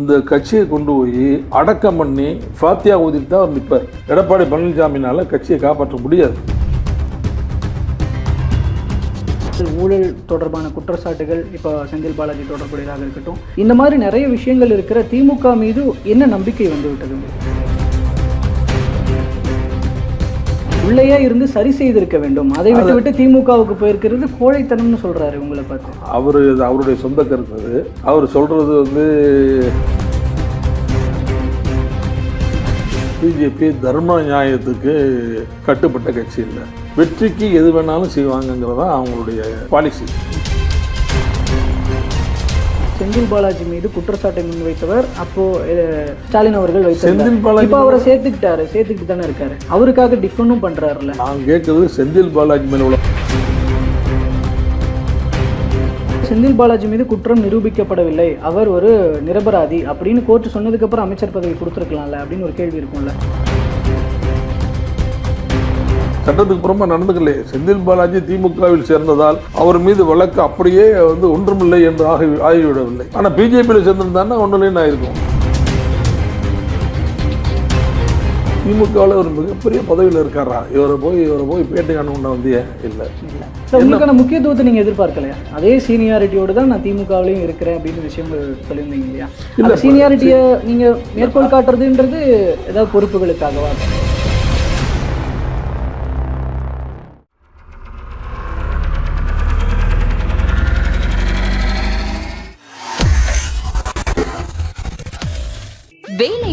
இந்த கட்சியை கொண்டு போய் அடக்கம் பண்ணி ஃபாத்தியா ஊதிட்டு தான் அவர் நிற்பார் எடப்பாடி பழனிசாமினால் கட்சியை காப்பாற்ற முடியாது. ஊழல் தொடர்பான குற்றச்சாட்டுகள் இப்போ செந்தில் பாலாஜி தொடர்புடையதாக இருக்கட்டும். இந்த மாதிரி நிறைய விஷயங்கள் இருக்கிற திமுக மீது என்ன நம்பிக்கை வந்துவிட்டது உள்ளேயே இருந்து சரி செய்திருக்க வேண்டும். அதை விட்டு விட்டு திமுகவுக்கு போயிருக்கிறது கோழைத்தனம்னு சொல்றாரு உங்களை பார்த்து. அவர் அவருடைய சொந்த கருத்து அவர் சொல்றது வந்து பிஜேபி தர்ம நியாயத்துக்கு கட்டுப்பட்ட கட்சி இல்லை. வெற்றிக்கு எது வேணாலும் செய்வாங்கங்கிறதா அவங்களுடைய பாலிசி செந்தில் பாலாஜி மீது குற்றச்சாட்டை முன்வைத்தவர். அப்போ ஸ்டாலின் அவர்கள் செந்தில் பாலாஜி இப்போ அவரை சேர்த்துக்கிட்டாரு. சேர்த்துக்கிட்டு தானே இருக்காரு. அவருக்காக டிஃபனும் பண்றாருல்ல. நான் கேட்கறது செந்தில் பாலாஜி மேல உள்ள செந்தில் பாலாஜி மீது குற்றம் நிரூபிக்கப்படவில்லை. அவர் ஒரு நிரபராதி. அப்படின்னு கோர்ட் சொன்னதுக்கு அப்புறம் அமைச்சர் பதவி கொடுத்துருக்கலாம்ல அப்படின்னு ஒரு கேள்வி இருக்கும்ல. சட்டத்துக்கு புறமா நடந்துக்கலையே. செந்தில் பாலாஜி திமுகவில் சேர்ந்ததால் அவர் மீது வழக்கு அப்படியே வந்து ஒன்றுமில்லை என்று ஆகி ஆகிவிடவில்லை. ஆனால் பிஜேபியில் சேர்ந்திருந்தாருன்னா ஒன்றுலேன்னு ஆயிருக்கும். திமுகவில் ஒரு மிகப்பெரிய பதவியில் இருக்காரா? இவரை போய் இவரை போய் பேட்டி காண வந்தியே? இல்லை. இல்ல. உங்களுக்கான முக்கியத்துவத்தை நீங்க எதிர்பார்க்கலையா? அதே சீனியாரிட்டியோடு தான் நான் திமுகவிலையும் இருக்கிறேன் அப்படின்னு விஷயங்கள் சொல்லியிருந்தீங்க இல்லையா? இல்ல, சீனியாரிட்டியை நீங்க மேற்கோள் காட்டுறதுன்றது ஏதாவது பொறுப்புகளுக்காகவா?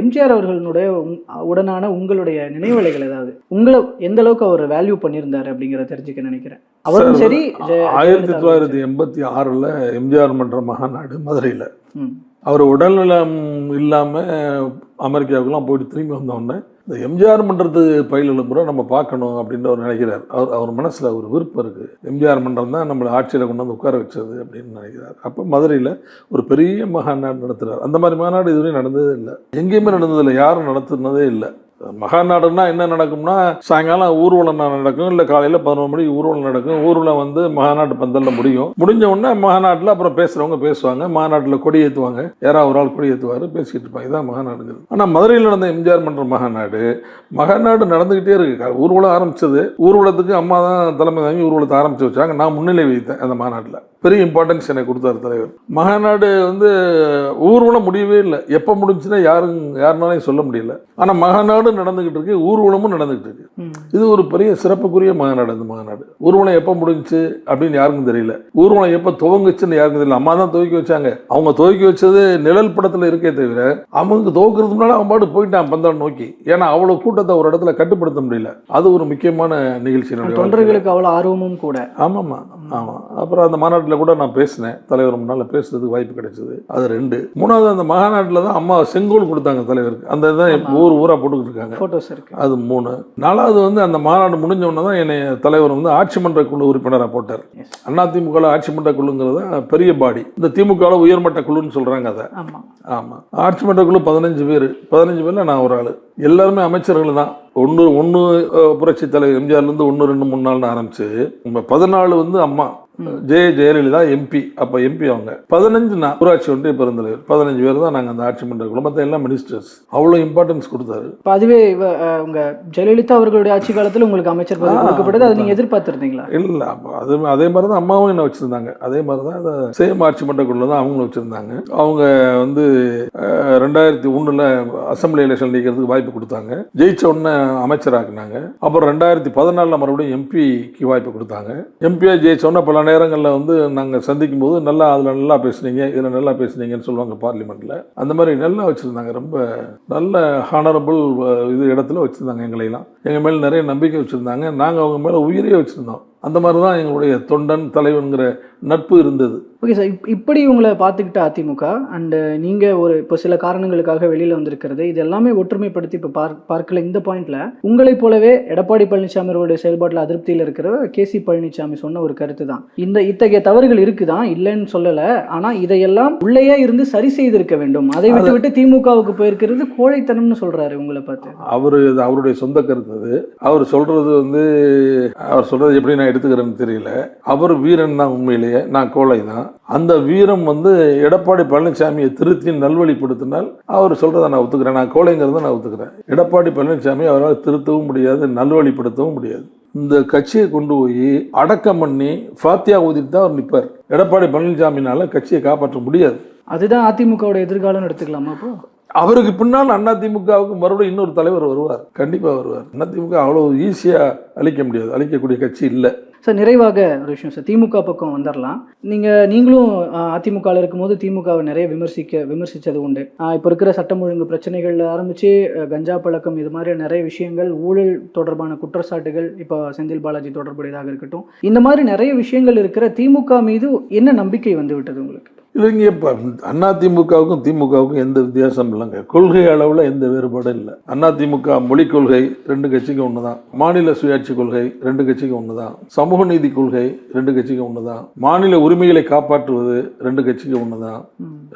எம்ஜிஆர் அவர்களுடைய உடனான உங்களுடைய நினைவலைகள் ஏதாவது? உங்களை எந்த அளவுக்கு அவர் வேல்யூ பண்ணியிருந்தாரு அப்படிங்கிறத தெரிஞ்சுக்க நினைக்கிறேன். அவரும் சரி ஆயிரத்தி தொள்ளாயிரத்தி எண்பத்தி ஆறில் எம்ஜிஆர் மன்ற மகாநாடு மதுரையில். அவர் உடல்நலம் இல்லாமல் அமெரிக்காவுக்குலாம் போயிட்டு திரும்பி வந்தோடனே இந்த எம்ஜிஆர் மன்றத்து பயில்களை பூரா நம்ம பார்க்கணும் அப்படின்னு அவர் நினைக்கிறார். அவர் அவர் மனசில் ஒரு விருப்பம் இருக்குது எம்ஜிஆர் மன்றம் தான் நம்மளை ஆட்சியில் கொண்டு வந்து உட்கார வச்சது அப்படின்னு நினைக்கிறார். அப்போ மதுரையில் ஒரு பெரிய மகாநாடு நடத்துகிறார் அந்த மாதிரி மாநாடு இதுவரையும் நடந்ததே இல்லை. எங்கேயுமே நடந்ததில்லை. யாரும் நடத்துனதே இல்லை. மகாநாடுன்னா என்ன நடக்கும்னா சாயங்காலம் ஊர்வலம் நடக்கும் இல்லை காலையில் பதினொரு மணிக்கு ஊர்வலம் நடக்கும். ஊர்வலம் வந்து மகாநாட்டு பந்தலில் முடியும். முடிஞ்ச உடனே மகாநாட்டில் அப்புறம் பேசுகிறவங்க பேசுவாங்க. மாநாட்டில் கொடி ஏற்றுவாங்க யாராவது ஒரு ஆள் கொடி ஏற்றுவார் பேசிக்கிட்டு இருப்பாங்க. இதான் மகாநாடுங்கிறது. ஆனால் மதுரையில் நடந்த எம்ஜிஆர் மன்ற மகாநாடு மகாநாடு நடந்துக்கிட்டே இருக்கு. ஊர்வலம் ஆரம்பிச்சது. ஊர்வலத்துக்கு அம்மா தான் தலைமை தாங்கி ஊர்வலத்தை ஆரம்பிச்சு வச்சாங்க. நான் முன்னிலை வைத்தேன் அந்த மாநாட்டில் பெரிய இம்பார்ட்டன்ஸ் எனக்கு கொடுத்தாரு தலைவர். மகாநாடு வந்து ஊர்வலம் முடியவே இல்லை. எப்போ முடிஞ்சுன்னா யாரும் யாருனாலையும் சொல்ல முடியல. ஆனால் மகாநாடு நடந்துக்கிட்டு இருக்கு ஊர்வலமும் நடந்துக்கிட்டு இருக்கு. இது ஒரு பெரிய சிறப்புக்குரிய மாநாடு அந்த மாநாடு. ஊர்வலம் எப்போ முடிஞ்சுச்சு அப்படின்னு யாருக்கும் தெரியல. ஊர்வலம் எப்போ துவங்குச்சுன்னு யாருக்கும் தெரியல. அம்மா தான் துவக்கி வச்சாங்க. அவங்க துவக்கி வச்சது நிழல் படத்தில் இருக்கே தவிர அவங்க துவக்கிறதுக்கு முன்னாடி அவன் பாட்டு போயிட்டான் பந்தல் நோக்கி. ஏன்னா அவ்வளோ கூட்டத்தை ஒரு இடத்துல கட்டுப்படுத்த முடியல. அது ஒரு முக்கியமான நிகழ்ச்சி. தொண்டர்களுக்கு அவ்வளவு ஆர்வமும் கூட. ஆமாம்மா. ஆமாம் அப்புறம் அந்த மாநாட்டில் கூட நான் பேசினேன். தலைவர் முன்னால் பேசுறதுக்கு வாய்ப்பு கிடைச்சது. அது ரெண்டு. மூணாவது அந்த மகாநாட்டில் தான் அம்மா செங்கோல் கொடுத்தாங்க தலைவருக்கு. அந்த இதான் ஊர் ஊராக போட்டுக்கிட்டு இருக்காங்க இருக்கு. அது மூணு. நாலாவது வந்து அந்த மாநாடு முடிஞ்ச உடனே தான் என்னை தலைவர் வந்து ஆட்சி மன்ற குழு உறுப்பினராக போட்டார். அண்ணா திமுகவில் ஆட்சி மன்ற குழுங்கிறது பெரிய பாடி. இந்த திமுகவில் உயர்மட்ட குழுன்னு சொல்கிறாங்க அதை. ஆமா. ஆமாம் ஆட்சி மன்ற குழு பதினஞ்சு பேர். பதினஞ்சு பேரில் நான் ஒரு ஆள். எல்லாருமே அமைச்சர்கள் தான். ஒன்று ஒன்று புரட்சி தலைவர் எம்ஜிஆர்லேருந்து ஒன்று ரெண்டு மூணு நாள்னு ஆரம்பித்து நம்ம பதினாலு வந்து அம்மா. ஜெய ஜெயலலிதா எம்பி. அப்போ எம்பி அவங்க. பதினஞ்சு நான் ஊராட்சி ஒன்றிய பெருந்தலைவர். பதினஞ்சு பேர் தான் நாங்கள் அந்த ஆட்சி மன்ற குழு மற்ற எல்லாம் மினிஸ்டர்ஸ் அவ்வளோ இம்பார்ட்டன்ஸ் கொடுத்தாரு. இப்ப அதுவே உங்க ஜெயலலிதா அவர்களுடைய ஆட்சி காலத்துல உங்களுக்கு அமைச்சர் பதவி கொடுக்கப்பட்டது. அதை நீங்க எதிர்பார்த்திருந்தீங்களா? இல்லை அப்போ அது அதே மாதிரி தான் அம்மாவும் என்ன வச்சுருந்தாங்க. அதே மாதிரி தான் அதை சேம் ஆட்சி மன்றக்குள்ள தான் அவங்களும் வச்சுருந்தாங்க. அவங்க வந்து ரெண்டாயிரத்தி ஒன்றில் அசம்பிளி எலெக்ஷன் நிற்கிறதுக்கு வாய்ப்பு கொடுத்தாங்க. ஜெயிச்ச உடனே அமைச்சராக்குனாங்க. அப்புறம் ரெண்டாயிரத்தி பதினாலில் மறுபடியும் எம்பிக்கு வாய்ப்பு கொடுத்தாங்க. எம்பியாக ஜெயிச்ச உடனே பல நேரங்களில் வந்து நாங்கள் சந்திக்கும் போது நல்லா அதில் நல்லா பேசுனீங்க இதில் நல்லா பேசுனீங்கன்னு சொல்லுவாங்க பார்லிமெண்ட்டில் அந்த மாதிரி நல்லா வச்சுருந்தாங்க. ரொம்ப நல்ல ஹானரபுள் இது இடத்துல வச்சுருந்தாங்க எங்களையெல்லாம். எங்கள் மேலே நிறைய நம்பிக்கை வச்சுருந்தாங்க. நாங்கள் அவங்க மேலே உயிரே வச்சுருந்தோம். அந்த மாதிரி தான் எங்களுடைய தொண்டன் தலைவன்கிற நட்பு இருந்தது. ஓகே சார் இப் இப்படி உங்களை பார்த்துக்கிட்ட அதிமுக அண்டு நீங்கள் ஒரு இப்போ சில காரணங்களுக்காக வெளியில் வந்திருக்கிறது இது எல்லாமே ஒற்றுமைப்படுத்தி இப்போ பார் பார்க்கல இந்த பாயிண்ட்ல. உங்களைப் போலவே எடப்பாடி பழனிசாமி அவருடைய செயல்பாட்டில் அதிருப்தியில் இருக்கிற கே சி பழனிசாமி சொன்ன ஒரு கருத்து தான். இந்த இத்தகைய தவறுகள் இருக்குதான் இல்லைன்னு சொல்லலை. ஆனால் இதையெல்லாம் உள்ளேயே இருந்து சரி செய்திருக்க வேண்டும். அதை விட்டு விட்டு திமுகவுக்கு போயிருக்கிறது கோழைத்தனம்னு சொல்றாரு உங்களை பார்த்து. அவர் அவருடைய சொந்த கருத்து அது. அவர் சொல்றது வந்து அவர் சொல்றது எப்படி நான் எடுத்துக்கிறேன்னு தெரியல. அவர் வீரன் தான் உண்மையிலேயே. நான் கோழை தான். அந்த வீரம் வந்து எடப்பாடி பழனிசாமியை திருத்தி நல்வழிப்படுத்தினால் அவர் சொல்றதை நான் ஒத்துக்கிறேன். நான் கோழைங்கிறத நான் ஒத்துக்கிறேன். எடப்பாடி பழனிசாமி அவரால் திருத்தவும் முடியாது நல்வழிப்படுத்தவும் முடியாது. இந்த கட்சியை கொண்டு போய் அடக்கம் பண்ணி ஃபாத்தியா ஊதிட்டு தான் அவர் நிற்பார் எடப்பாடி பழனிசாமினால கட்சியை காப்பாற்ற முடியாது. அதுதான் அதிமுகவோட எதிர்காலம் எடுத்துக்கலாமா அப்போ? அவருக்கு பின்னால் அதிமுகவுக்கு மறுபடியும் இன்னொரு தலைவர் வருவார். கண்டிப்பாக வருவார். அதிமுக அவ்வளோ ஈஸியாக அழிக்க முடியாது. அழிக்கக்கூடிய கட்சி இல்லை. சார் நிறைவாக ஒரு விஷயம் சார் திமுக பக்கம் வந்துடலாம் நீங்கள் நீங்களும் அதிமுகவில் இருக்கும்போது திமுகவை நிறைய விமர்சிக்க விமர்சித்தது உண்டு. இப்போ இருக்கிற சட்டம் ஒழுங்கு பிரச்சனைகள் ஆரம்பித்து கஞ்சா பழக்கம் இது மாதிரி நிறைய விஷயங்கள் ஊழல் தொடர்பான குற்றச்சாட்டுகள் இப்போ செந்தில் பாலாஜி தொடர்புடையதாக இருக்கட்டும். இந்த மாதிரி நிறைய விஷயங்கள் இருக்கிற திமுக மீது என்ன நம்பிக்கை வந்து விட்டது உங்களுக்கு? இல்லைங்க இப்போ அண்ணா திமுகவுக்கும் திமுகவுக்கும் எந்த வித்தியாசம் இல்லைங்க. கொள்கை அளவில் எந்த வேறுபாடும் இல்லை. அண்ணா திமுக மொழிக் கொள்கை ரெண்டு கட்சிக்கும் ஒன்று தான் மாநில சுயாட்சி கொள்கை ரெண்டு கட்சிக்கும் ஒன்று தான் சமூக நீதி கொள்கை ரெண்டு கட்சிக்கும் ஒன்று தான் மாநில உரிமைகளை காப்பாற்றுவது ரெண்டு கட்சிக்கும் ஒன்று தான்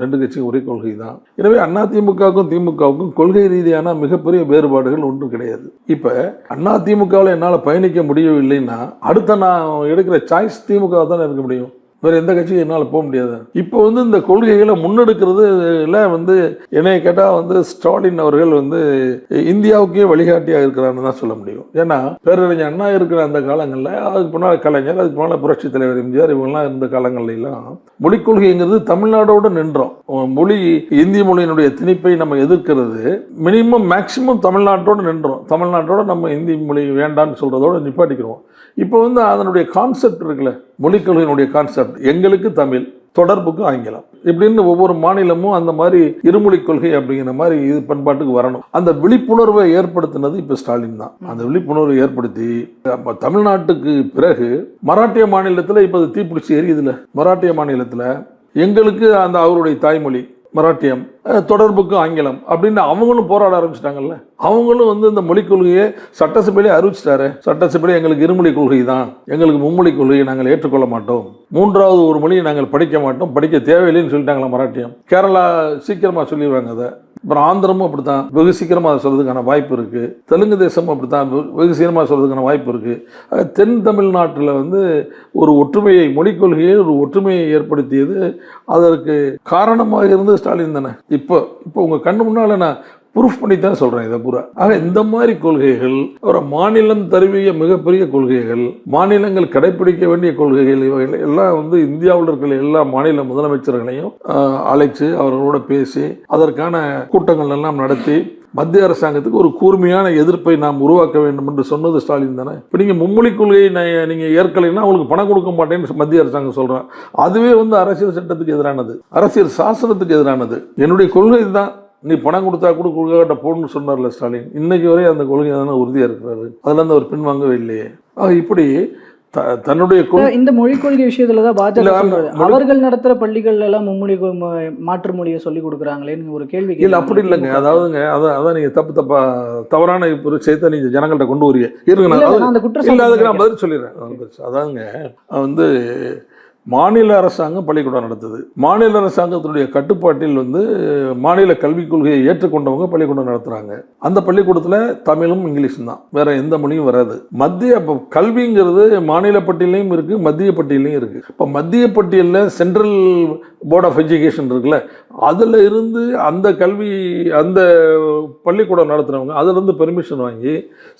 ரெண்டு கட்சிக்கும் ஒரே கொள்கை தான் எனவே அண்ணா திமுகவுக்கும் திமுகவுக்கும் கொள்கை ரீதியான மிகப்பெரிய வேறுபாடுகள் ஒன்றும் கிடையாது. இப்போ அண்ணா திமுகவில் என்னால் பயணிக்க முடியவில்லைன்னா அடுத்த நான் எடுக்கிற சாய்ஸ் திமுக தானே இருக்க முடியும். வேறு எந்த கட்சியும் என்னால் போக முடியாது. இப்போ வந்து இந்த கொள்கைகளை முன்னெடுக்கிறதுல வந்து என்னைய கேட்டால் வந்து ஸ்டாலின் அவர்கள் வந்து இந்தியாவுக்கே வழிகாட்டியாக இருக்கிறான்னு தான் சொல்ல முடியும். ஏன்னா பேரறிஞர் அண்ணா இருக்கிற அந்த காலங்களில் அதுக்கு முன்னால் கலைஞர் அதுக்கு முன்னால் புரட்சி தலைவர் எம்ஜிஆர் இவங்கெல்லாம் இருந்த காலங்கள்லாம் மொழிக் கொள்கைங்கிறது தமிழ்நாடோடு நின்றோம். மொழி இந்தி மொழியினுடைய திணிப்பை நம்ம எதிர்க்கிறது மினிமம் மேக்சிமம் தமிழ்நாட்டோடு நின்றோம். தமிழ்நாட்டோட நம்ம இந்தி மொழி வேண்டாம்னு சொல்கிறதோட நிப்பாட்டிக்கிறோம். இப்போ வந்து அதனுடைய கான்செப்ட் இருக்குல்ல மொழிக் கொள்கையினுடைய கான்செப்ட் எங்களுக்கு தமிழ் தொடர்புக்கு ஆங்கிலம். இப்படின்னு ஒவ்வொரு மாநிலமும் அந்த மாதிரி இருமொழி கொள்கை அப்படிங்கிற மாதிரி இது பண்பாட்டுக்கு வரணும். அந்த விழிப்புணர்வை ஏற்படுத்தினது இப்போ ஸ்டாலின் தான். அந்த விழிப்புணர்வை ஏற்படுத்தி தமிழ்நாட்டுக்கு பிறகு மராட்டிய மாநிலத்தில் இப்போ அது தீப்பிடிச்சி எரியுதுல மராட்டிய மாநிலத்தில் எங்களுக்கு அந்த அவருடைய தாய்மொழி மராட்டியம் தொடர்புக்கு ஆங்கிலம் அப்படின்னு அவங்களும் போராட ஆரம்பிச்சிட்டாங்கல்ல. அவங்களும் வந்து இந்த மொழிக் கொள்கையை சட்டசபையிலே அறிவிச்சிட்டாரு. சட்டசபையிலே எங்களுக்கு இருமொழி கொள்கை தான். எங்களுக்கு மும்மொழி கொள்கையை நாங்கள் ஏற்றுக்கொள்ள மாட்டோம். மூன்றாவது ஒரு மொழியை நாங்கள் படிக்க மாட்டோம். படிக்க தேவையில்லைன்னு சொல்லிட்டாங்களா மராட்டியம். கேரளா சீக்கிரமாக சொல்லிடுவாங்க அதை. அப்புறம் ஆந்திரமும் அப்படித்தான். வெகு சீக்கிரமாக அதை சொல்றதுக்கான வாய்ப்பு இருக்குது தெலுங்கு தேசமும் அப்படித்தான். வெகு- வெகு சீக்கிரமாக சொல்கிறதுக்கான வாய்ப்பு இருக்குது தென் தமிழ்நாட்டில் வந்து ஒரு ஒற்றுமையை மொழிக் கொள்கையை ஒரு ஒற்றுமையை ஏற்படுத்தியது அதற்கு காரணமாக இருந்து ஸ்டாலின் தானே. இப்போ இப்போ உங்கள் கண்ணு முன்னால நான் ப்ரூஃப் பண்ணி தான் சொல்கிறேன் இதை பூரா. ஆக இந்த மாதிரி கொள்கைகள் ஒரு மாநிலம் தருவிய மிகப்பெரிய கொள்கைகள் மாநிலங்கள் கடைப்பிடிக்க வேண்டிய கொள்கைகள் இவைகள் எல்லாம் வந்து இந்தியாவில் இருக்கிற எல்லா மாநில முதலமைச்சர்களையும் ஆஹ், அழைச்சு அவர்களோட பேசி அதற்கான கூட்டங்கள் எல்லாம் நடத்தி மத்திய அரசாங்கத்துக்கு ஒரு கூர்மையான எதிர்ப்பை நாம் உருவாக்க வேண்டும் என்று சொன்னது ஸ்டாலின் தானே? இப்போ நீங்கள் மும்மொழி கொள்கையை நீங்கள் ஏற்கலைன்னா அவங்களுக்கு பணம் கொடுக்க மாட்டேன்னு மத்திய அரசாங்கம் சொல்கிறான் அதுவே வந்து அரசியல் சட்டத்துக்கு எதிரானது. அரசியல் சாசனத்துக்கு எதிரானது. என்னுடைய கொள்கை தான் நீ பணம் கொடுத்தா கூட கொள்கைட்ட போடணும்னு சொன்னார்ல ஸ்டாலின். இன்னைக்கு வரை அந்த கொள்கை தானே உறுதியாக இருக்கிறாரு அதில் இருந்து அவர் பின்வாங்கவே இல்லையே. ஆக இப்படி தன்னுடைய இந்த மொழிக் கொள்கை விஷயத்துல தான் பாஜக அவர்கள் நடத்துற பள்ளிகள்ல எல்லாம் மும்மொழி மாற்று மொழியை சொல்லி கொடுக்குறாங்களேன்னு ஒரு கேள்வி இல்ல. அப்படி இல்லைங்க அதாவதுங்க அதான் அதான் நீங்க தப்பு தப்பா தவறான ஒரு செய்தியை நீங்க ஜனங்கள்ட்ட கொண்டு வரீங்க இல்ல, நான் அதுக்கு நான் பதில் சொல்லிடுறேன். அதாங்க வந்து மாநில அரசாங்கம் பள்ளிக்கூடம் நடத்துது. மாநில அரசாங்கத்தினுடைய கட்டுப்பாட்டில் வந்து மாநில கல்விக் கொள்கையை ஏற்றுக்கொண்டவங்க பள்ளிக்கூடம் நடத்துறாங்க. அந்த பள்ளிக்கூடத்தில் தமிழும் இங்கிலீஷும் தான். வேற எந்த மொழியும் வராது. மத்திய இப்போ கல்விங்கிறது மாநில பட்டியலையும் இருக்கு மத்திய பட்டியலையும் இருக்கு. இப்போ மத்திய பட்டியலில் சென்ட்ரல் போர்ட் ஆஃப் எஜுகேஷன் இருக்குல்ல அதில் இருந்து அந்த கல்வி அந்த பள்ளிக்கூடம் நடத்துகிறவங்க அதிலிருந்து பெர்மிஷன் வாங்கி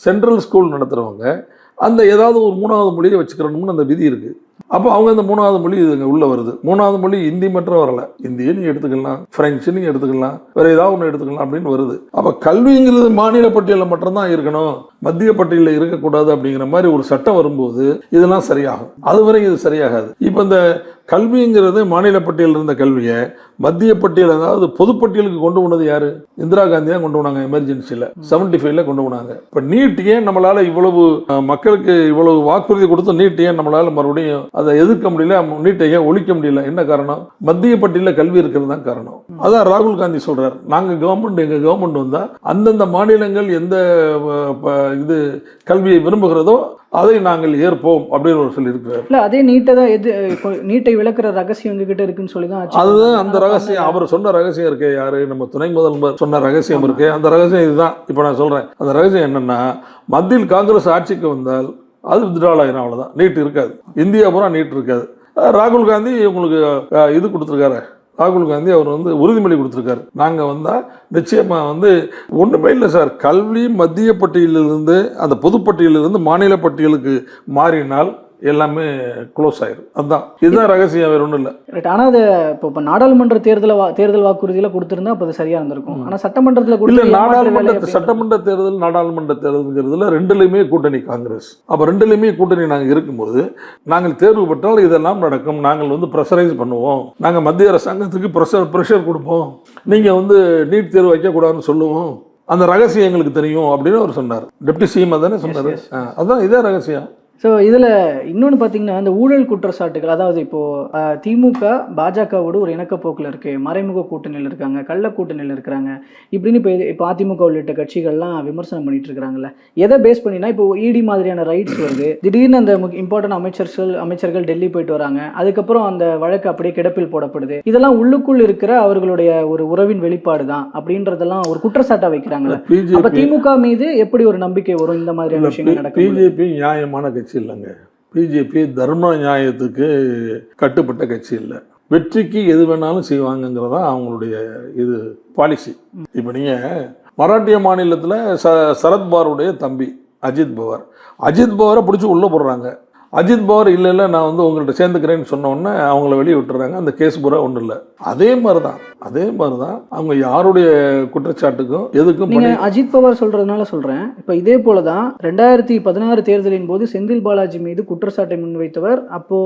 சென்ட்ரல் ஸ்கூல் நடத்துகிறவங்க அந்த ஏதாவது ஒரு மூணாவது மொழியை வச்சுக்கிறணும்னு அந்த விதி இருக்குது அப்போ அவங்க அந்த மூணாவது மொழி இதுங்க உள்ளே வருது. மூணாவது மொழி ஹிந்தி மட்டும் வரல. ஹிந்தியை நீங்கள் எடுத்துக்கலாம். ஃப்ரெஞ்சு நீங்கள் எடுத்துக்கலாம். வேறு ஏதாவது ஒன்று எடுத்துக்கலாம் அப்படின்னு வருது. அப்போ கல்விங்கிறது மாநில பட்டியலில் மட்டும்தான் இருக்கணும். மத்திய பட்டியலில் இருக்கக்கூடாது அப்படிங்கிற மாதிரி ஒரு சட்டம் வரும்போது இதெல்லாம் சரியாகும். அதுவரை இது சரியாகாது. இப்போ இந்த கல்விங்கிறது மாநில பட்டியலில் இருந்த கல்வியை மத்திய பட்டியல் அதாவது பொதுப்பட்டியலுக்கு கொண்டு போனது யாரு? இந்திரா காந்தி தான் கொண்டு போனாங்க எமர்ஜென்சியில் செவன்டி ஃபைவ்ல கொண்டு போனாங்க. இப்போ நீட் ஏன் நம்மளால இவ்வளவு மக்களுக்கு இவ்வளவு வாக்குறுதி கொடுத்து நீட் ஏன் நம்மளால மறுபடியும் அதை எதிர்க்க முடியல நீட்டை ஏன் ஒழிக்க முடியல? என்ன காரணம்? மத்திய பட்டியலில் கல்வி இருக்கிறது தான் காரணம். அதான் ராகுல் காந்தி சொல்றார். நாங்கள் கவர்மெண்ட் எங்கள் கவர்மெண்ட் வந்தால் அந்தந்த மாநிலங்கள் எந்த ப- இது கல்வியை விரும்புகிறதோ அதை நாங்கள் ஏற்போம் அப்படின்னு ஒரு சொல்லியிருக்கிறார் இல்ல அதே நீட்டை தான் எது நீட்டை விளக்குற ரகசியம் எங்ககிட்ட இருக்குன்னு சொல்லி தான் அதுதான். அந்த ரகசியம். அவர் சொன்ன ரகசியம் இருக்கே யாரு? நம்ம துணை முதல்வர் சொன்ன ரகசியம் இருக்கு. அந்த ரகசியம் இதுதான். இப்போ நான் சொல்றேன். அந்த ரகசியம் என்னன்னா மத்தியில் காங்கிரஸ் ஆட்சிக்கு வந்தால் அது வித்ட்ரால் ஆயிரும் அவ்வளவுதான். நீட் இருக்காது. இந்தியா பூரா நீட் இருக்காது. ராகுல் காந்தி உங்களுக்கு இது கொடுத்துருக்காரு. ராகுல் காந்தி அவர் வந்து உறுதிமொழி கொடுத்துருக்காரு. நாங்கள் வந்தால் நிச்சயமாக வந்து ஒன்றுமே இல்லை சார். கல்வி மத்திய பட்டியலிலிருந்து அந்த பொதுப்பட்டியலிருந்து மாநில பட்டியலுக்கு மாறினால் எல்லாமே க்ளோஸ் ஆயிரும். அதுதான் இதுதான் ரகசியம் வேற ஒன்றும் இல்லை. Right. ஆனா அது இப்போ இப்போ நாடாளுமன்ற தேர்தல வா- தேர்தல் வாக்குறுதியில கொடுத்திருந்தா அப்ப அது சரியா இருந்திருக்கும். ஆனா சட்டமன்றத்துல கொடுத்த நாடாளுமன்ற சட்டமன்ற தேர்தல் நாடாளுமன்ற தேர்தல்ங்கிறதுல ரெண்டுலையுமே கூட்டணி காங்கிரஸ். அப்ப ரெண்டுலையுமே கூட்டணி நாங்க இருக்கும்போது நாங்கள் தேர்வு பெற்றால் இதெல்லாம் நடக்கும். நாங்கள் வந்து ப்ரெஷரைஸ் பண்ணுவோம். நாங்க மத்திய அரசாங்கத்துக்கு ப்ரெஷர் ப்ரெஷர் கொடுப்போம். நீங்க வந்து நீட் தேர்வு வைக்கக்கூடாதுன்னு சொல்லுவோம். அந்த ரகசியம் எங்களுக்கு தெரியும் அப்படின்னு அவர் சொன்னார். டெப்டி சிஎம் தானே சொன்னாரு? அதான் இதே ரகசியம். ஸோ இதில் இன்னொன்று பார்த்தீங்கன்னா இந்த ஊழல் குற்றச்சாட்டுகள் அதாவது இப்போது திமுக பாஜகவோடு ஒரு இணக்கப்போக்கில் இருக்குது மறைமுக கூட்டணியில் இருக்காங்க கள்ள கூட்டணியில் இருக்கிறாங்க. இப்படின்னு இப்போ இப்போ அதிமுக உள்ளிட்ட கட்சிகள்லாம் விமர்சனம் பண்ணிட்டு இருக்காங்கல்ல. எதை பேஸ் பண்ணினா இப்போ இடி மாதிரியான ரைட்ஸ் வருது. திடீர்னு அந்த இம்பார்ட்டன்ட் அமைச்சர்கள் அமைச்சர்கள் டெல்லி போயிட்டு வராங்க. அதுக்கப்புறம் அந்த வழக்கு அப்படியே கிடப்பில் போடப்படுது. இதெல்லாம் உள்ளுக்குள் இருக்கிற அவர்களுடைய ஒரு உறவின் வெளிப்பாடு தான் அப்படின்றதெல்லாம் ஒரு குற்றச்சாட்டை வைக்கிறாங்கல்ல. அப்ப திமுக மீது எப்படி ஒரு நம்பிக்கை வரும் இந்த மாதிரியான விஷயங்கள் நடக்கும் பிஜேபி நியாயமான கட்சி இல்லைங்க. பிஜேபி தர்ம நியாயத்துக்கு கட்டுப்பட்ட கட்சி இல்லை. வெற்றிக்கு எது வேணாலும் செய்வாங்கங்கிறதா அவங்களுடைய இது பாலிசி இப்போ நீங்கள் மராட்டிய மாநிலத்தில் ச சரத்பவாருடைய தம்பி அஜித் பவார். அஜித் பவாரை பிடிச்சி உள்ளே போடுறாங்க. அஜித் பவார் இல்லை இல்லை நான் வந்து உங்கள்கிட்ட சேர்ந்துக்கிறேன்னு சொன்ன உடனே அவங்கள வெளியே விட்டுறாங்க. அந்த கேஸ் பூரா ஒன்றும் இல்லை. அதே மாதிரி தான் அதே மாதிரி தான் அவங்க யாருடைய குற்றச்சாட்டுக்கும் எதுக்கும் நீங்க பணி அஜித் பவார் சொல்றதுனால சொல்றேன். இப்ப இதே போலதான் ரெண்டாயிரத்தி பதினாறு தேர்தலின் போது செந்தில் பாலாஜி மீது குற்றச்சாட்டை முன்வைத்தவர் அப்போ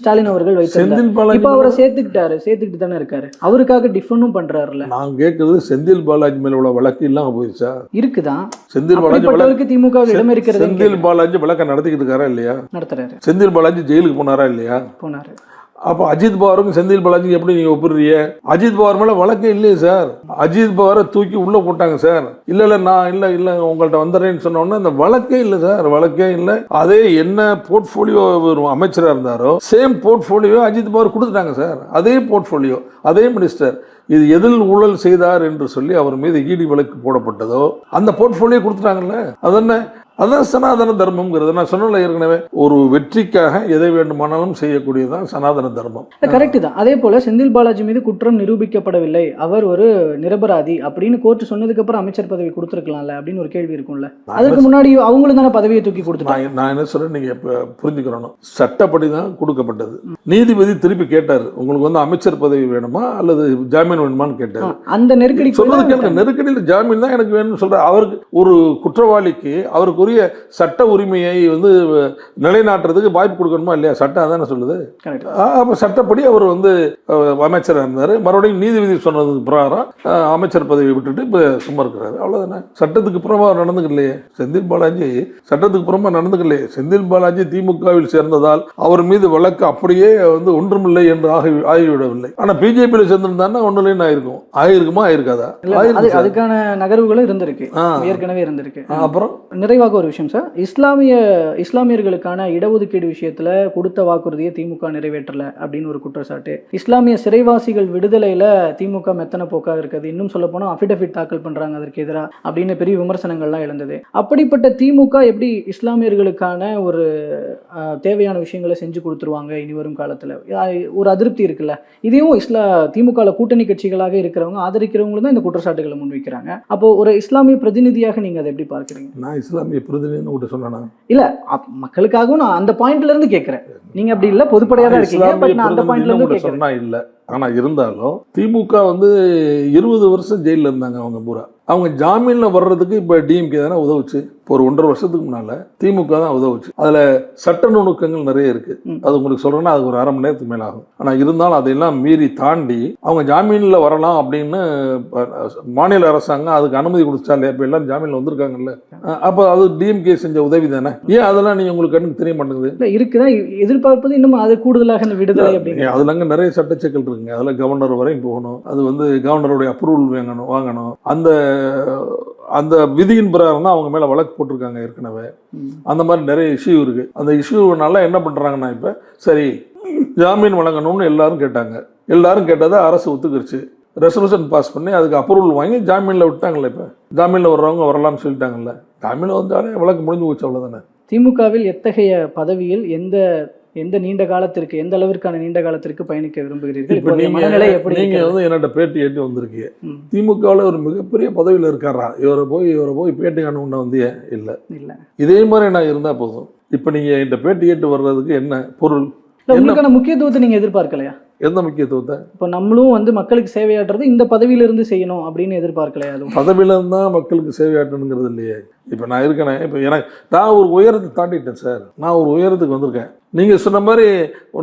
ஸ்டாலின் அவர்கள் செந்தில் பாலாஜி இப்ப அவரை சேர்த்துக்கிட்டாரு சேர்த்துக்கிட்டு தானே இருக்காரு. அவருக்காக டிஃபனும் பண்றாருல நான் கேட்கறது செந்தில் பாலாஜி மேல உள்ள வழக்கு இல்லாம போயிருச்சா? இருக்குதான். செந்தில் பாலாஜி திமுக இடம் இருக்கிறது செந்தில் பாலாஜி வழக்க நடத்திக்கிட்டு இருக்காரா இல்லையா? நடத்துறாரு செந்தில் பாலாஜி ஜெயிலுக்கு போனாரா இல்லையா? போனாரு. அப்போ அஜித் பவாருக்கும் செந்தில் பாலாஜி எப்படி நீங்க ஒப்பிடுறீங்க? அஜித் பவார் மேல வழக்கே இல்லையே சார். அஜித் பவாரை தூக்கி உள்ள போட்டாங்க சார். இல்ல இல்ல நான் இல்ல இல்ல உங்கள்ட்ட வந்துடுறேன்னு சொன்ன உடனே அந்த வழக்கே இல்லை சார் வழக்கே இல்லை. அதே என்ன போர்ட்ஃபோலியோ அமைச்சரா இருந்தாரோ சேம் போர்ட்ஃபோலியோ அஜித் பவார் கொடுத்துட்டாங்க சார். அதே போர்ட்ஃபோலியோ அதே மினிஸ்டர் இது எதில் ஊழல் செய்தார் என்று சொல்லி அவர் மீது ஈடி வழக்கு போடப்பட்டதோ அந்த போர்ட்ஃபோலியோ கொடுத்துட்டாங்கல்ல. அதென்ன? அதான் சனாதன தர்மம்ங்கிறது. நான் சொன்னல ஏற்கனவே ஒரு வெற்றிக்காக எதை வேண்டுமானாலும் செய்யக்கூடியதுதான் சனாதன தர்மம். கரெக்ட் தான். அதே போல செந்தில் பாலாஜி மீது குற்றம் நிரூபிக்கப்படவில்லை. அவர் ஒரு நிரபராதி அப்படின்னு கோர்ட் சொன்னதுக்கு அப்புறம் அமைச்சர் பதவி கொடுத்துருக்கலாம்ல அப்படின்னு ஒரு கேள்வி இருக்கும்ல. அதுக்கு முன்னாடி அவங்களும் தானே பதவியை தூக்கி கொடுத்துட்டாங்க. நான் என்ன சொல்றேன்? நீங்க இப்ப புரிஞ்சுக்கிறணும் சட்டப்படி தான் கொடுக்கப்பட்டது. நீதிபதி திருப்பி கேட்டார் உங்களுக்கு வந்து அமைச்சர் பதவி வேணுமா அல்லது ஜாமீன் வேணுமான்னு கேட்டார்? அந்த நெருக்கடி சொல்றது கேளுங்க. நெருக்கடியில் ஜாமீன் தான் எனக்கு வேணும்னு சொல்ற. அவருக்கு ஒரு குற்றவாளிக்கு அவருக்குரிய சட்ட உரிமையை வந்து நிலைநாட்டுறதுக்கு வாய்ப்பு கொடுக்கணுமா இல்லையா? சட்டம் அதானே சொல்லுது? அப்போ சட்டப்படி அவர் வந்து அஹ், அமைச்சரா இருந்தார். மறுபடியும் நீதிபதி சொன்னது பிரகாரம் அமைச்சர் பதவியை விட்டுட்டு இப்போ சும்மா இருக்கிறாரு. அவ்வளோதானே சட்டத்துக்கு புறமா அவர் நடந்துக்கலையே. செந்தில் பாலாஜி சட்டத்துக்கு புறமா நடந்துக்கலையே. செந்தில் பாலாஜி திமுகவில் சேர்ந்ததால் அவர் மீது வழக்கு அப்படியே வந்து ஒன்றுமில்லை என்று ஆகி ஆகிவிடவில்லை. ஆனால் பிஜேபியில் சேர்ந்திருந்தாருன்னா ஒன்றுலேன்னு ஆயிருக்கும். ஆயிருக்குமா ஆயிருக்காதா. அதுக்கான நகர்வுகளும் இருந்திருக்கு. ஏற்கனவே இருந்திருக்கு. அப்புறம்? நிறைவாக ஒரு விஷயம் சார். இஸ்லாமிய இஸ்லாமியர்களுக்கான இடஒதுக்கீடு விஷயத்துல கொடுத்த வாக்குறுதியை திமுக நிறைவேற்றல அப்படின்னு ஒரு குற்றச்சாட்டு. இஸ்லாமிய சிறைவாசிகள் விடுதலையில திமுக மெத்தனை போக்காக இருக்குது. இன்னும் சொல்ல போனா அஃபிடவிட் தாக்கல் பண்றாங்க அதற்கு எதிராக அப்படின்னு பெரிய விமர்சனங்கள்லாம் எழுந்தது. அப்படிப்பட்ட திமுக எப்படி இஸ்லாமியர்களுக்கான ஒரு தேவையான விஷயங்களை செஞ்சு கொடுத்துருவாங்க இனி வரும் காலத்துல? ஒரு அதிருப்தி இருக்குல்ல? இதையும் இஸ்லா திமுக கூட்டணி கட்சிகளாக இருக்கிறவங்க ஆதரிக்கிறவங்களும் தான் இந்த குற்றச்சாட்டுகளை முன்வைக்கிறாங்க. அப்போ ஒரு இஸ்லாமிய பிரதிநிதியாக நீங்க அதை எப்படி பார்க்குறீங்க? நான் இஸ்லாமிய பிரதிநிதின்னு கூட சொன்னேனா? இல்ல மக்களுக்காகவும் நான் அந்த பாயிண்ட்ல இருந்து கேக்குறேன். நீங்க அப்படி இல்ல பொதுப்படையா தான் இருக்கீங்க பட் நான் அந்த பாயிண்ட்ல இருந்து சொன்னா இல்லை. ஆனால் இருந்தாலும் திமுக வந்து இருபது வருஷம் ஜெயிலில் இருந்தாங்க அவங்க பூரா. அவங்க ஜாமீனில் வர்றதுக்கு இப்போ டிஎம்கே தானே உதவுச்சு. இப்போ ஒரு ஒன்றரை வருஷத்துக்கு முன்னால் திமுக தான் உதவுச்சு. அதில் சட்ட நுணுக்கங்கள் நிறைய இருக்குது ம். அது உங்களுக்கு சொல்கிறேன்னா அது ஒரு அரை மணி நேரத்துக்கு மேலே ஆகும் ஆனால் இருந்தாலும் அதையெல்லாம் மீறி தாண்டி அவங்க ஜாமீனில் வரலாம் அப்படின்னு மாநில அரசாங்கம் அதுக்கு அனுமதி கொடுத்தா இல்லையா? இப்போ எல்லாம் ஜாமீனில் வந்திருக்காங்கல்ல. அப்போ அது டிஎம்கே செஞ்ச உதவி தானே? ஏன் அதெல்லாம் நீங்கள் உங்களுக்கு கண்ணுக்கு தெரிய மாட்டேங்குது? இருக்குதான். எ- எதிர்பார்ப்பது இன்னும் அது கூடுதலாக இந்த விடுதலை அப்படிங்கிற அதுல அங்க நிறைய சட்டச்சிக்கல் இருக்குங்க. அதில் கவர்னர் வரையும் போகணும். அது வந்து கவர்னருடைய அப்ரூவல் வாங்கணும் வாங்கணும். அந்த அந்த விதியின் பிரகாரம் தான் அவங்க மேல வழக்கு போட்டிருக்காங்க ஏற்கனவே. அந்த மாதிரி நிறைய இஷ்யூ இருக்கு. அந்த இஷ்யூனால என்ன பண்றாங்கன்னா இப்ப சரி ஜாமீன் வழங்கணும்னு எல்லாரும் கேட்டாங்க. எல்லாரும் கேட்டதை அரசு ஒத்துக்கிருச்சு. ரெசல்யூஷன் பாஸ் பண்ணி அதுக்கு அப்ரூவல் வாங்கி ஜாமீனில் விட்டாங்கல்ல இப்போ. ஜாமீனில் வர்றவங்க வரலாம்னு சொல்லிட்டாங்கல்ல. ஜாமீனில் வந்தாலே வழக்கு முடிஞ்சு போச்சு அவ்வளோதானே திமுகவில் எத்தகைய பதவியில் எந்த எந்த நீண்ட காலத்திற்கு எந்த அளவிற்கான நீண்ட காலத்திற்கு பயணிக்க விரும்புகிறீர்கள்? இப்போ மனநிலை நீங்க எப்படி நீங்க? வந்து என்னட்ட பேட்டி ஏற்றி வந்திருக்கீங்க திமுகவில் ஒரு மிகப்பெரிய பதவியில் இருக்காரா? இவரை போய் இவரை போய் பேட்டி காண வந்தியே இல்லை. இல்ல. இதே மாதிரி நான் இருந்தால் போதும். இப்போ நீங்கள் என்கிட்ட பேட்டி கேட்டு வர்றதுக்கு என்ன பொருள்? உங்களுக்கான முக்கியத்துவத்தை நீங்க எதிர்பார்க்கலையா? எந்த முக்கியத்துவத்தை? இப்போ நம்மளும் வந்து மக்களுக்கு சேவையாற்றுறது இந்த பதவியிலிருந்து செய்யணும் அப்படின்னு எதிர்பார்க்கலையா அதுவும்? பதவியில தான் மக்களுக்கு சேவையாட்டணுங்கிறது இல்லையே. இப்போ நான் இருக்கேனே இப்போ எனக்கு நான் ஒரு உயரத்தை தாண்டிட்டேன் சார். நான் ஒரு உயரத்துக்கு வந்திருக்கேன். நீங்கள் சொன்ன மாதிரி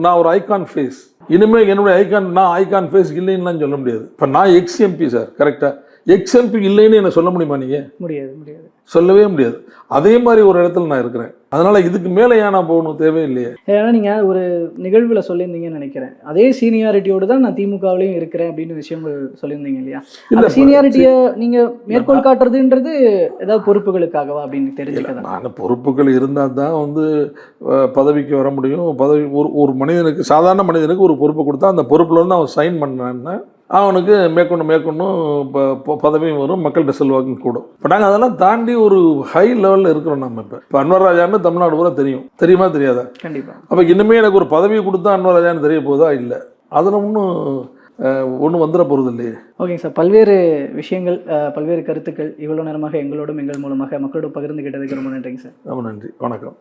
நான் ஒரு ஐகான் ஃபேஸ் இனிமேல் என்னுடைய ஐகான் நான் ஐகான் ஃபேஸ் இல்லைன்னுலாம் சொல்ல முடியாது. இப்போ நான் எக்ஸ்எம்பி சார் கரெக்டாக எக்ஸ்எம்பி இல்லைன்னு என்ன சொல்ல முடியுமா நீங்கள் முடியாது முடியாது. சொல்லவே முடியாது. அதே மாதிரி ஒரு இடத்துல நான் இருக்கிறேன். அதனால இதுக்கு மேலே ஏன் நான் போகணும்? தேவையில்லையே. ஏன்னா நீங்க ஒரு நிகழ்வுல சொல்லியிருந்தீங்கன்னு நினைக்கிறேன். அதே சீனியாரிட்டியோடு தான் நான் திமுகவிலையும் இருக்கிறேன் அப்படின்னு விஷயங்கள் சொல்லியிருந்தீங்க இல்லையா? இல்ல, அந்த சீனியாரிட்டியை நீங்க மேற்கோள் காட்டுறதுன்றது ஏதாவது பொறுப்புகளுக்காகவா அப்படின்னு தெரிஞ்சுக்கதான் நான் பொறுப்புகள் இருந்தால் தான் வந்து பதவிக்கு வர முடியும். பதவி ஒரு ஒரு மனிதனுக்கு சாதாரண மனிதனுக்கு ஒரு பொறுப்பு கொடுத்தா அந்த பொறுப்புல இருந்து அவன் சைன் பண்ணான்னா அவனுக்கு மேற்கொண்டு மேற்கொண்டும் ப- ப- பதவியும் வரும் மக்கள்கிட்ட செல்வாக்கும் கூடும். இப்போ நாங்கள் அதெல்லாம் தாண்டி ஒரு ஹை லெவலில் இருக்கிறோம் நம்ம இப்போ. இப்போ அன்வர் ராஜான்னு தமிழ்நாடு பூரா தெரியும். தெரியுமா தெரியாதா? கண்டிப்பா. அப்போ இனிமே எனக்கு ஒரு பதவி கொடுத்தா அன்வர் ராஜான்னு தெரிய போதா? இல்லை. அதில் ஒன்றும் ஒன்றும் வந்துட போகிறது இல்லையே. ஓகேங்க சார். பல்வேறு விஷயங்கள் பல்வேறு கருத்துக்கள் இவ்வளோ நேரமாக எங்களோடும் எங்கள் மூலமாக மக்களோடு பகிர்ந்து கிட்டதுக்கு ரொம்ப நன்றிங்க சார். ரொம்ப நன்றி. வணக்கம்.